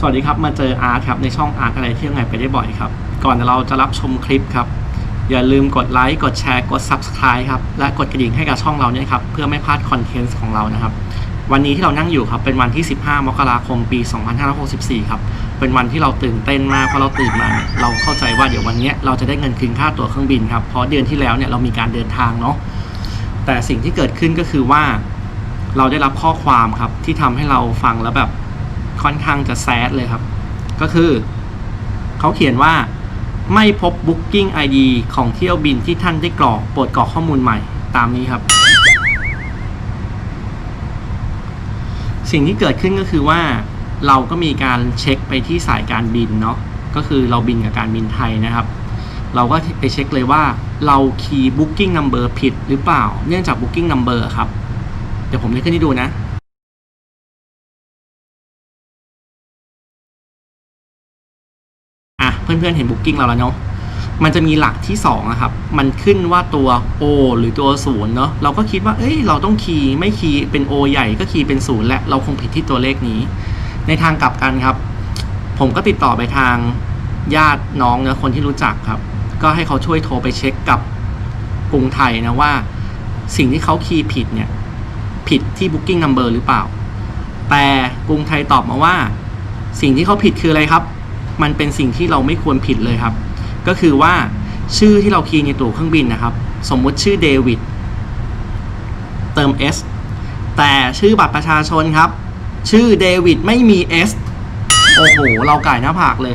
สวัสดีครับ มาเจออาร์ครับในช่องอาร์อะไรเที่ยวไงไปได้บ่อยครับ ก่อนเราจะรับชมคลิปครับ อย่าลืมกดไลค์กดแชร์กด Subscribe ครับ และกดกระดิ่งให้กับช่องเราเนี่ยครับ เพื่อไม่พลาดคอนเทนต์ของเรานะครับ วันนี้ที่เรานั่งอยู่ครับ เป็นวันที่ 15 มกราคมปี 2564 ครับ เป็นวันที่เราตื่นเต้นมากเพราะเราตื่นมาเนี่ยเราเข้าใจว่าเดี๋ยววันนี้เราจะได้เงินคืนค่าตั๋วเครื่องบินครับเพราะเดือนที่แล้วเนี่ยเรามีการเดินทางเนาะแต่สิ่งที่เกิดขึ้นก็คือว่า เราได้รับข้อความครับที่ทำให้เราฟังแล้วแบบ ค่อนข้างจะแซดเลยครับ ก็คือเขาเขียนว่าไม่พบ Booking ID ของเที่ยวบินที่ท่านได้กรอกโปรดกรอกข้อมูลใหม่ตามนี้ครับ สิ่งที่เกิดขึ้นก็คือว่าเราก็มีการเช็คไปที่สายการบินเนาะก็คือเราบินกับการบินไทยนะครับ เราก็ไปเช็คเลยว่าเราคีย์ Booking Number ผิดหรือเปล่า เนื่องจาก Booking Number อะครับ เดี๋ยวผมเล่นขึ้นให้ดูนะ เพื่อนๆเห็น Booking เราแล้วเนาะมันจะมีหลักที่2อะครับ มันขึ้นว่าตัว O หรือตัว0เนาะ เราก็คิดว่า เอ้ย เราต้องคีย์ไม่คีย์เป็น O ใหญ่ก็คีย์เป็น0และ เราคงผิดที่ตัวเลขนี้ ในทางกลับกันครับ ผมก็ติดต่อไปทางญาติน้องเนะคนที่รู้จักครับ ก็ให้เขาช่วยโทรไปเช็คกับกรุงไทยนะว่า สิ่งที่เขาคีย์ผิดเนี่ย ผิดที่ Booking Number หรือเปล่า แต่กรุงไทยตอบมาว่า สิ่งที่เขาผิดคืออะไรครับ มันเป็นสิ่งที่เราไม่ควรผิดเลยครับ ก็คือว่าชื่อที่เราคีย์ในตัวเครื่องบินนะครับ สมมุติชื่อเดวิดเติม S แต่ชื่อบัตรประชาชนครับ ชื่อเดวิดไม่มี S โอ้โห เราไก่หน้าผากเลย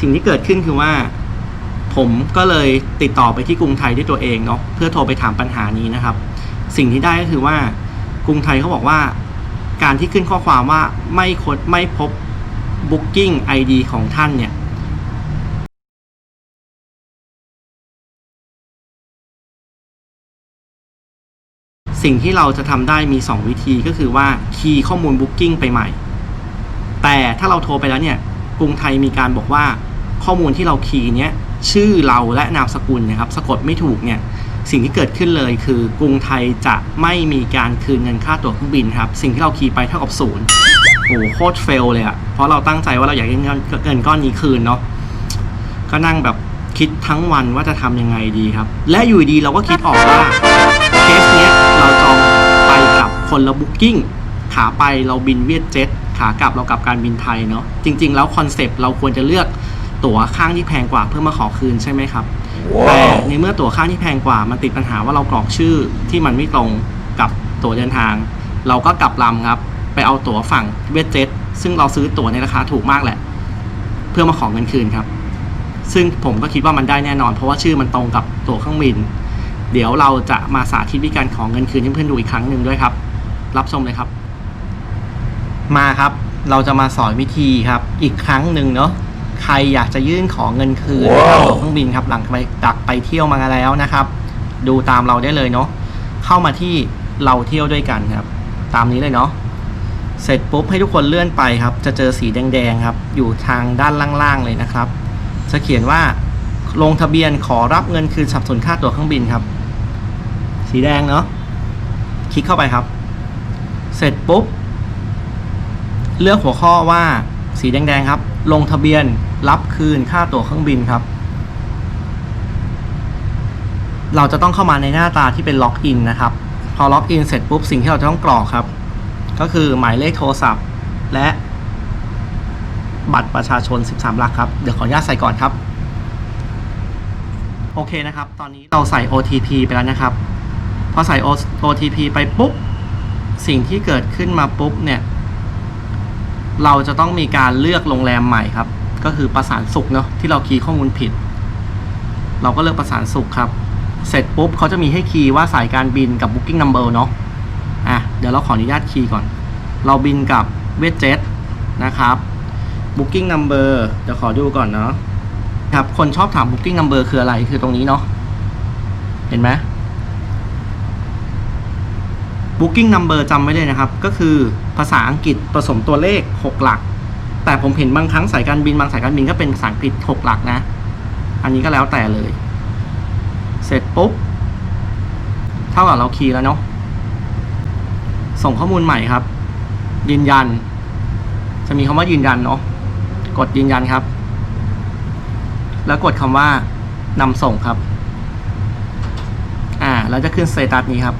สิ่งที่เกิดขึ้นคือว่า ผมก็เลยติดต่อไปที่กรุงไทยด้วยตัวเองเนาะเพื่อโทรไปถามปัญหานี้นะครับ สิ่งที่ได้ก็คือว่า กรุงไทยเขาบอกว่า การที่ขึ้นข้อความว่าไม่คดไม่พบ Booking ID ของท่านเนี่ยสิ่งที่เราจะทำได้มี 2 วิธีก็คือว่าคีย์ข้อมูล Booking ไปใหม่ แต่ถ้าเราโทรไปแล้วเนี่ยกรุงไทยมีการบอกว่าข้อมูลที่เราคีย์เนี้ยชื่อเราและนามสกุลนะครับสะกดไม่ถูกเนี่ย สิ่งที่เกิดขึ้นเลยคือกรุงไทยจะไม่มีการคืนเงินค่าตั๋วเครื่องบินครับ สิ่งที่เราคีย์ไปเท่ากับศูนย์โอ้โหโคตรเฟลเลยอะเพราะเราตั้งใจว่าเราอยากได้เงินเงินก้อนนี้คืนเนาะก็นั่งแบบคิดทั้งวันว่าจะทำยังไงดีครับ และอยู่ดีเราก็คิดออกว่าเคสเนี้ยเราจองไปกับคนละบุ๊กิ้งขาไปเราบินเวียดเจ็ตขากลับเรากลับการบินไทยเนาะจริง ๆ แล้วคอนเซปต์เราควรจะเลือกตั๋วข้างที่แพงกว่าเพื่อมาขอคืนใช่ไหมครับ แต่ในเมื่อตั๋วค่าที่แพงกว่ามันติดปัญหาว่าเรากรอกชื่อที่มันไม่ตรงกับตั๋วเดินทาง เราก็กลับลำครับ ไปเอาตั๋วฝั่งเวทเจ็ตซึ่งเราซื้อตั๋วในราคาถูกมากแหละ เพื่อมาขอเงินคืนครับ ซึ่งผมก็คิดว่ามันได้แน่นอน เพราะว่าชื่อมันตรงกับตั๋วเครื่องบิน เดี๋ยวเราจะมาสาธิตวิธีการขอเงินคืนให้เพื่อนๆดูอีกครั้งหนึ่งด้วยครับ รับชมเลยครับ มาครับ เราจะมาสอนวิธีครับ อีกครั้งหนึ่งเนาะ ใครอยากจะยื่นขอเงินคืนค่าตั๋วเครื่องบินครับหลังไปดักไปเที่ยวมาแล้วนะครับ ดูตามเราได้เลยเนาะเข้ามาที่เราเที่ยวด้วยกันครับ ตามนี้เลยเนาะเสร็จปุ๊บให้ทุกคนเลื่อนไปครับ จะเจอสีแดงๆครับ อยู่ทางด้านล่างๆเลยนะครับ จะเขียนว่าลงทะเบียนขอรับเงินคืนสนับสนุนค่าตั๋วเครื่องบินครับ สีแดงเนาะคลิกเข้าไปครับ เสร็จปุ๊บ เลือกหัวข้อว่าสีแดงๆครับ ลงทะเบียน รับคืนค่าตั๋วเครื่องบินครับ เราจะต้องเข้ามาในหน้าตาที่เป็นล็อกอินนะครับ พอล็อกอินเสร็จปุ๊บสิ่งที่เราจะต้องกรอกครับ ก็คือหมายเลขโทรศัพท์ และบัตรประชาชน 13 หลักครับ เดี๋ยวขออนุญาตใส่ก่อนครับ โอเคนะครับ ตอนนี้เราใส่ OTP ไปแล้วนะครับ พอใส่ OTP ไปปุ๊บ สิ่งที่เกิดขึ้นมาปุ๊บเนี่ย เราจะต้องมีการเลือกโรงแรมใหม่ครับ ก็คือประสานสุขเนาะที่เราคีย์ข้อมูลผิด เราก็เลือกประสานสุขครับ เสร็จปุ๊บเขาจะมีให้คีย์ว่าสายการบินกับ Booking Number เนาะอะเดี๋ยวเราขออนุญาตคีย์ก่อน เราบินกับเวทเจ็ตนะครับ Booking Number เดี๋ยวขอดูก่อนเนาะครับคนชอบถาม Booking Number คืออะไรคือตรงนี้เนาะเห็นไหม Booking Number จำไว้เลยนะครับ ก็คือภาษาอังกฤษผสมตัวเลข 6 หลัก แต่ผมเห็นบางครั้งสายการบินบางสายการบินก็เป็นภาษาอังกฤษ6หลักนะ อันนี้ก็แล้วแต่เลย เสร็จปุ๊บ เท่ากับเราคีย์แล้วเนาะ ส่งข้อมูลใหม่ครับ ยืนยัน จะมีคำว่ายืนยันเนาะ กดยืนยันครับ แล้วกดคำว่านำส่งครับ อ่า แล้วจะขึ้นสเตตัสนี้ครับ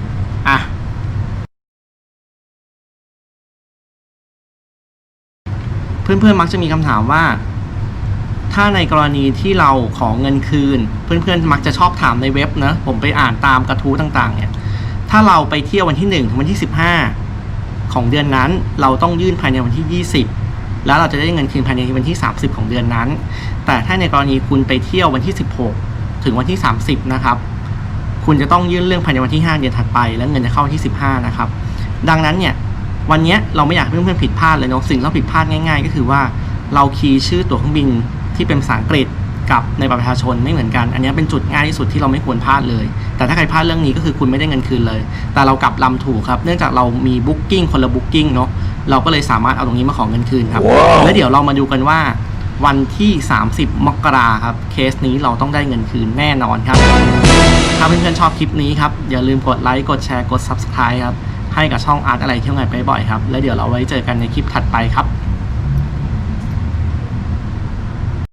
เพื่อนๆมักจะมีคำถามว่า ถ้าในกรณีที่เราขอเงินคืน เพื่อนๆมักจะชอบถามในเว็บนะผมไปอ่านตามกระทู้ต่างๆ เนี่ย ถ้าเราไปเที่ยววันที่1ถึงวันที่ 15 ของเดือนนั้น เราต้องยื่นภายในวันที่ 20 แล้วเราจะได้เงินคืนภายในวันที่ 30 ของเดือนนั้น แต่ถ้าในกรณีคุณไปเที่ยววันที่ 16 ถึงวันที่ 30 นะครับ คุณจะต้องยื่นเรื่องภายในวันที่ 5 เดือนถัดไป แล้วเงินจะเข้าวันที่ 15 นะครับ ดังนั้นเนี่ย วันนี้เราไม่อยากให้เพื่อนๆผิดพลาดเลยเนาะสิ่งที่เราผิดพลาดง่าย ๆ ก็คือว่าเราคีย์ชื่อตั๋วเครื่องบินที่เป็นภาษาอังกฤษกับในบัตรประชาชนไม่เหมือนกัน อันนี้เป็นจุดง่ายที่สุดที่เราไม่ควรพลาดเลย แต่ถ้าใครพลาดเรื่องนี้ก็คือคุณไม่ได้เงินคืนเลย แต่เรากลับลำถูกครับ เนื่องจากเรามีบุ๊กิ้งคนละบุ๊กิ้งเนาะ เราก็เลยสามารถเอาตรงนี้มาขอเงินคืนครับแล้วเดี๋ยวเรามาดูกันว่า วันที่ 30 มกราครับ เคสนี้เราต้องได้เงินคืนแน่นอนครับ ถ้าเพื่อนๆชอบคลิปนี้ครับ อย่าลืมกดไลค์ กดแชร์ กด Subscribe ครับ ให้กับช่องอาร์ตอะไรเที่ยวไงไปบ่อยครับ แล้วเดี๋ยวเราไว้เจอกันในคลิปถัดไปครับ